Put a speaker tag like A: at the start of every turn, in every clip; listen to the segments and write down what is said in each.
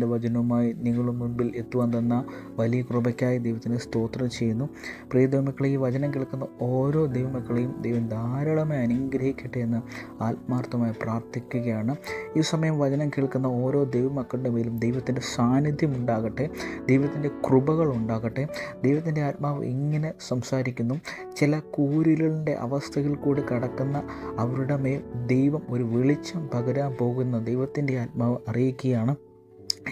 A: ദൈവത്തിന്റെ വചനവുമായി നിങ്ങളുടെ മുൻപിൽ എത്തുവാൻ തന്ന വലിയ കൃപയ്ക്കായി ദൈവത്തിന് സ്തോത്രം ചെയ്യുന്നു. പ്രിയ ദൈവമക്കളെ ഈ വചനം കേൾക്കുന്ന ഓരോ ദൈവമക്കളെയും ദൈവം ധാരാളമായി അനുഗ്രഹിക്കട്ടെ എന്ന് ആത്മാർത്ഥമായി പ്രാർത്ഥിക്കുകയാണ്. ഈ സമയം വചനം കേൾക്കുന്ന ഓരോ ദൈവമക്കളുടെ മേലും ദൈവത്തിന്റെ സാന്നിധ്യം ഉണ്ടാകട്ടെ. ദൈവത്തിന്റെ കൃപകൾ ഉണ്ടാകട്ടെ. ദൈവത്തിന്റെ ആത്മാവ് ഇങ്ങനെ സംസാരിക്കുന്നു. ചില കൂരിലിന്റെ അവസ്ഥയിൽ കൂടി കടക്കുന്ന അവരുടെ മേൽ ദൈവം ഒരു വെളിച്ചം പകരാൻ പോകുന്ന ദൈവത്തിന്റെ ആത്മാവ് അറിയിക്കുകയാണ്.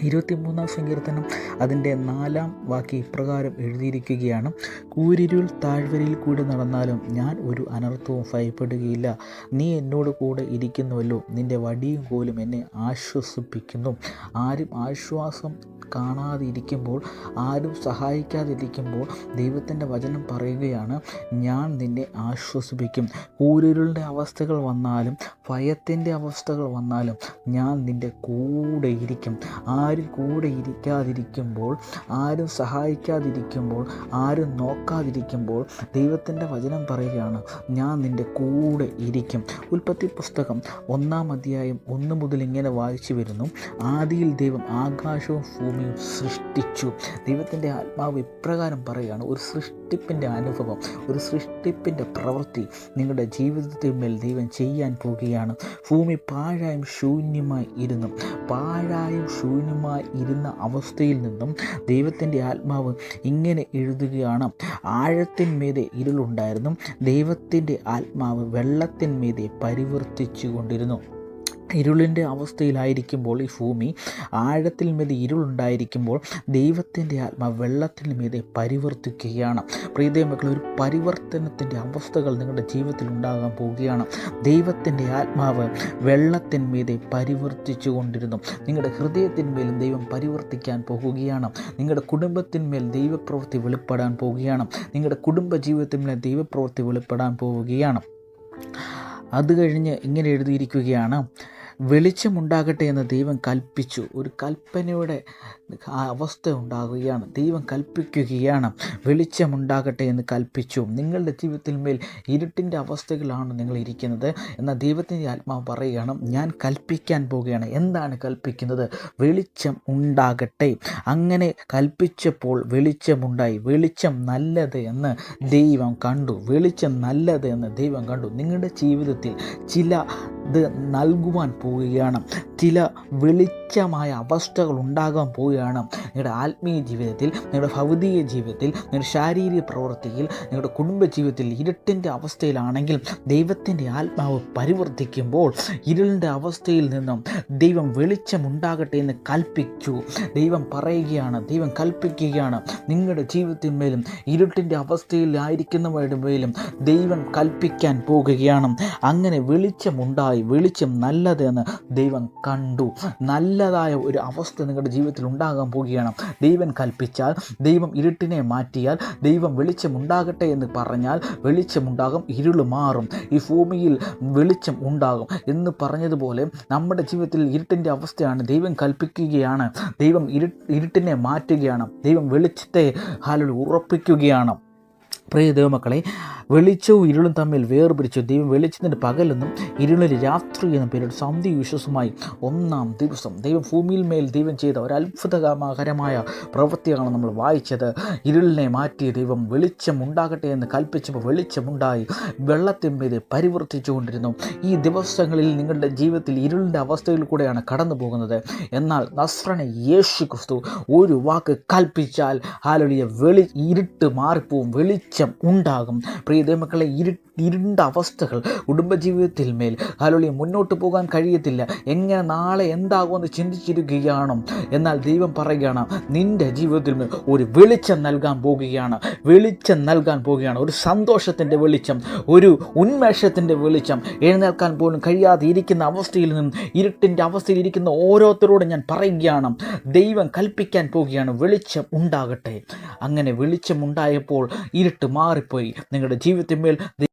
A: ഇരുപത്തിമൂന്നാം സങ്കീർത്തനം അതിന്റെ നാലാം വാക്യ ഇപ്രകാരം എഴുതിയിരിക്കുകയാണ്. കൂരിരുൾ താഴ്വരയിൽ കൂടി നടന്നാലും ഞാൻ ഒരു അനർത്ഥവും ഭയപ്പെടുകയില്ല. നീ എന്നോട് കൂടെ ഇരിക്കുന്നുവല്ലോ. നിന്റെ വടിയും കോലും എന്നെ ആശ്വസിപ്പിക്കുന്നു. ആരും ആശ്വാസം കാണാതിരിക്കുമ്പോൾ ആരും സഹായിക്കാതിരിക്കുമ്പോൾ ദൈവത്തിന്റെ വചനം പറയുകയാണ് ഞാൻ നിന്നെ ആശ്വസിപ്പിക്കും. കൂരുരുളിന്റെ അവസ്ഥകൾ വന്നാലും ഭയത്തിന്റെ അവസ്ഥകൾ വന്നാലും ഞാൻ നിന്റെ കൂടെ ഇരിക്കും. ആരും കൂടെ ഇരിക്കാതിരിക്കുമ്പോൾ ആരും സഹായിക്കാതിരിക്കുമ്പോൾ ആരും നോക്കാതിരിക്കുമ്പോൾ ദൈവത്തിന്റെ വചനം പറയുകയാണ് ഞാൻ നിന്റെ കൂടെ ഇരിക്കും. ഉൽപ്പത്തി പുസ്തകം ഒന്നാം അധ്യായം ഒന്ന് മുതൽ ഇങ്ങനെ വായിച്ചു വരുന്നു ആദിയിൽ ദൈവം ആകാശവും ഭൂമിയും സൃഷ്ടിച്ചു. ദൈവത്തിന്റെ ആത്മാവ് ഇപ്രകാരം പറയുകയാണ് ഒരു സൃഷ്ടിപ്പിന്റെ അനുഭവം ഒരു സൃഷ്ടിപ്പിന്റെ പ്രവൃത്തി നിങ്ങളുടെ ജീവിതത്തിന്മേൽ ദൈവം ചെയ്യാൻ പോവുകയാണ് ഭൂമി പാഴായും ശൂന്യമായി ഇരുന്നു. പാഴായും ശൂന്യമായി ഇരുന്ന അവസ്ഥയിൽ നിന്നും ദൈവത്തിന്റെ ആത്മാവ് ഇങ്ങനെ എഴുതുകയാണ് ആഴത്തിന്മീതെ ഇരുളുണ്ടായിരുന്നു ദൈവത്തിന്റെ ആത്മാവ് വെള്ളത്തിന്മീതെ പരിവർത്തിച്ചു കൊണ്ടിരുന്നു. ഇരുളിന്റെ അവസ്ഥയിലായിരിക്കുമ്പോൾ ഈ ഭൂമി ആഴത്തിൽ മീതെ ഇരുളുണ്ടായിരിക്കുമ്പോൾ ദൈവത്തിന്റെ ആത്മാവ് വെള്ളത്തിന് മീതെ പരിവർത്തിക്കുകയാണ്. പ്രീതയ മക്കൾ ഒരു പരിവർത്തനത്തിന്റെ അവസ്ഥകൾ നിങ്ങളുടെ ജീവിതത്തിൽ ഉണ്ടാകാൻ പോവുകയാണ്. ദൈവത്തിന്റെ ആത്മാവ് വെള്ളത്തിന്മീതെ പരിവർത്തിച്ചു കൊണ്ടിരുന്നു. നിങ്ങളുടെ ഹൃദയത്തിന്മേലും ദൈവം പരിവർത്തിക്കാൻ പോകുകയാണ് നിങ്ങളുടെ കുടുംബത്തിന്മേൽ ദൈവപ്രവൃത്തി വെളിപ്പെടാൻ പോവുകയാണ്. നിങ്ങളുടെ കുടുംബ ജീവിതത്തിന്മേൽ ദൈവപ്രവൃത്തി വെളിപ്പെടാൻ പോവുകയാണ്. അത് കഴിഞ്ഞ് ഇങ്ങനെ എഴുതിയിരിക്കുകയാണ് വെളിച്ചമുണ്ടാകട്ടെ എന്ന് ദൈവം കൽപ്പിച്ചു. ഒരു കൽപ്പനയുടെ അവസ്ഥ ഉണ്ടാകുകയാണ് ദൈവം കൽപ്പിക്കുകയാണ്. വെളിച്ചമുണ്ടാകട്ടെ എന്ന് കൽപ്പിച്ചു. നിങ്ങളുടെ ജീവിതത്തിൽ മേൽ ഇരുട്ടിന്റെ അവസ്ഥകളാണ് നിങ്ങൾ ഇരിക്കുന്നത്. എന്നാൽ ദൈവത്തിന്റെ ആത്മാവ് പറയുകയാണ് ഞാൻ കൽപ്പിക്കാൻ പോവുകയാണ്. എന്താണ് കൽപ്പിക്കുന്നത്? വെളിച്ചം ഉണ്ടാകട്ടെ. അങ്ങനെ കൽപ്പിച്ചപ്പോൾ വെളിച്ചമുണ്ടായി. വെളിച്ചം നല്ലത് എന്ന് ദൈവം കണ്ടു. വെളിച്ചം നല്ലത് എന്ന് ദൈവം കണ്ടു. നിങ്ങളുടെ ജീവിതത്തിൽ ചില നൽകുവാൻ പോവുകയാണ്. ചില വെളിച്ചമായ അവസ്ഥകൾ ഉണ്ടാകാൻ പോവുകയാണ്. നിങ്ങളുടെ ആത്മീയ ജീവിതത്തിൽ നിങ്ങളുടെ ഭൗതിക ജീവിതത്തിൽ നിങ്ങളുടെ ശാരീരിക പ്രവൃത്തിയിൽ നിങ്ങളുടെ കുടുംബ ജീവിതത്തിൽ ഇരുട്ടിന്റെ അവസ്ഥയിലാണെങ്കിൽ ദൈവത്തിന്റെ ആത്മാവ് പരിവർത്തിക്കുമ്പോൾ ഇരുളിന്റെ അവസ്ഥയിൽ നിന്നും ദൈവം വെളിച്ചമുണ്ടാകട്ടെ എന്ന് കൽപ്പിച്ചു. ദൈവം പറയുകയാണ് ദൈവം കൽപ്പിക്കുകയാണ് നിങ്ങളുടെ ജീവിതത്തിന്മേലും ഇരുട്ടിന്റെ അവസ്ഥയിലായിരിക്കുന്നവരുടെ മേലും ദൈവം കൽപ്പിക്കാൻ പോകുകയാണ് അങ്ങനെ വെളിച്ചമുണ്ടായി വെളിച്ചം നല്ലതെന്ന് ദൈവം കണ്ടു. നല്ലതായ ഒരു അവസ്ഥ നിങ്ങളുടെ ജീവിതത്തിൽ ഉണ്ടാകാൻ പോവുകയാണ്. ദൈവം കൽപ്പിച്ചാൽ ദൈവം ഇരുട്ടിനെ മാറ്റിയാൽ ദൈവം വെളിച്ചമുണ്ടാകട്ടെ എന്ന് പറഞ്ഞാൽ വെളിച്ചമുണ്ടാകും ഇരുൾ മാറും. ഈ ഭൂമിയിൽ വെളിച്ചം ഉണ്ടാകും എന്ന് പറഞ്ഞതുപോലെ നമ്മുടെ ജീവിതത്തിൽ ഇരുട്ടിന്റെ അവസ്ഥയാണ് ദൈവം കൽപ്പിക്കുകയാണ്. ദൈവം ഇരു ഇരുട്ടിനെ മാറ്റുകയാണ്. ദൈവം വെളിച്ചത്തെ ഹാലിൽ ഉറപ്പിക്കുകയാണ്. പ്രിയ ദൈവമക്കളെ വെളിച്ചവും ഇരുളും തമ്മിൽ വേർപിരിച്ചു ദൈവം വെളിച്ചത്തിന്റെ പകലെന്നും ഇരുളിൽ രാത്രി എന്ന പേരിൽ സന്ധി വിശ്വസമായി ഒന്നാം ദിവസം ദൈവം ഭൂമിയിൽ മേൽ ദൈവം ചെയ്ത ഒരു അത്ഭുതകരമായ പ്രവൃത്തിയാണ് നമ്മൾ വായിച്ചത്. ഇരുളിനെ മാറ്റിയ ദൈവം വെളിച്ചം ഉണ്ടാകട്ടെ എന്ന് കൽപ്പിച്ചപ്പോൾ വെളിച്ചമുണ്ടായി. വെള്ളത്തിന്മീതെ പരിവർത്തിച്ചു കൊണ്ടിരുന്നു. ഈ ദിവസങ്ങളിൽ നിങ്ങളുടെ ജീവിതത്തിൽ ഇരുളിന്റെ അവസ്ഥയിൽ കൂടെയാണ് കടന്നു പോകുന്നത്. എന്നാൽ നസ്രണ യേശു ക്രിസ്തു ഒരു വാക്ക് കൽപ്പിച്ചാൽ ഹാലൊളിയ വെളി ഇരുട്ട് മാറിപ്പോവും. വെളിച്ചം ഉണ്ടാകും. പ്രിയ ദൈവമക്കളെ ഇരു ഇരുണ്ട അവസ്ഥകൾ കുടുംബജീവിതത്തിൽ മേൽ ഹലോളി മുന്നോട്ട് പോകാൻ കഴിയത്തില്ല. എങ്ങനെ നാളെ എന്താകുമെന്ന് ചിന്തിച്ചിരിക്കുകയാണോ. എന്നാൽ ദൈവം പറയുകയാണ് നിന്റെ ജീവിതത്തിൽ മേൽ ഒരു വെളിച്ചം നൽകാൻ പോകുകയാണ്. വെളിച്ചം നൽകാൻ പോവുകയാണ് ഒരു സന്തോഷത്തിന്റെ വെളിച്ചം ഒരു ഉന്മേഷത്തിന്റെ വെളിച്ചം. എഴുന്നേൽക്കാൻ പോലും കഴിയാതെ ഇരിക്കുന്ന അവസ്ഥയിൽ നിന്നും ഇരുട്ടിന്റെ അവസ്ഥയിൽ ഇരിക്കുന്ന ഓരോരുത്തരോടും ഞാൻ പറയുകയാണ് ദൈവം കൽപ്പിക്കാൻ പോവുകയാണ് വെളിച്ചം ഉണ്ടാകട്ടെ. അങ്ങനെ വെളിച്ചം ഉണ്ടായപ്പോൾ ഇരുട്ട് മാറിപ്പോയി. നിങ്ങളുടെ ജീവിതത്തിന്മേൽ